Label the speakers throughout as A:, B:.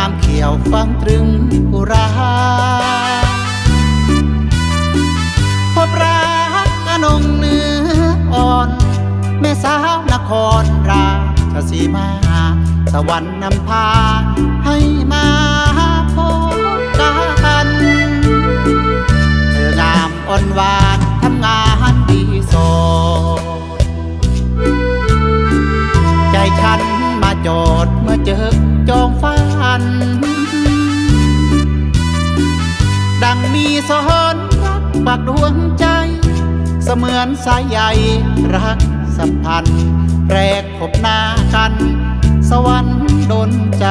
A: ามเขียวฟังตรึงอุราพบรักอนงเนื้ออ่อน แม่สาวนครราชสีมา สวรรค์นำพาให้มาพบกันเธองามอ่อนหวานทำงานดีโสดใจฉันมาโจดเมื่อเจอจองฟ้าัน ดังมีสอนรักปักดวงใจ เสมือนสายใยรักสัมพันธ์แรกพบหน้ากัน สวรรค์ดนใจ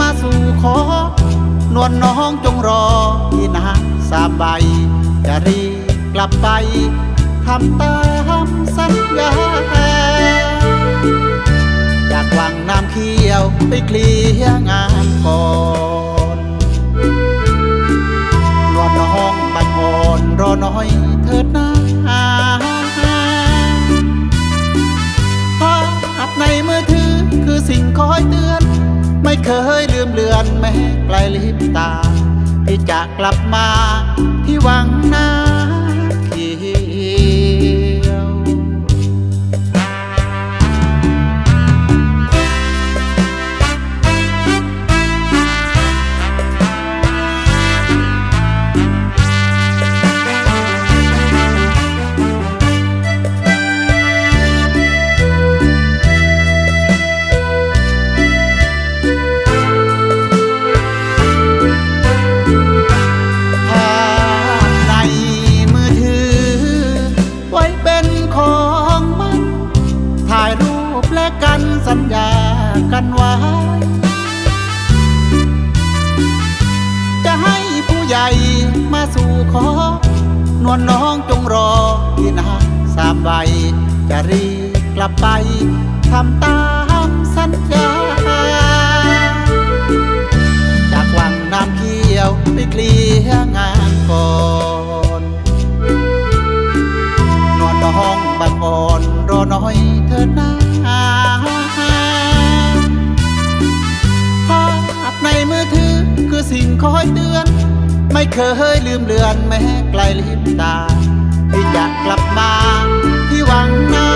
A: มาสู่ขอนวลน้องจงรอที่นาสามใบจะรีกลับไปทำตามสัญญาจากวังน้ำเขียวไปเคลียร์งานก่อนรอน้องบังอ่อนรอน้อยเถิดนาภาพในมือถือคือสิ่งคอยเตือน ไม่เคยลืมเลือนแม้ไกลลิบตา ที่จะกลับมาที่วังนา และกันสัญญากันไว้ จะให้ผู้ใหญ่มาสู่ขอนวลน้องจงรอที่นาสามใบจะรีบกลับไป เคยลืมเลือนแม้ไกลลิมตา ที่อยากกลับมาที่หวังนา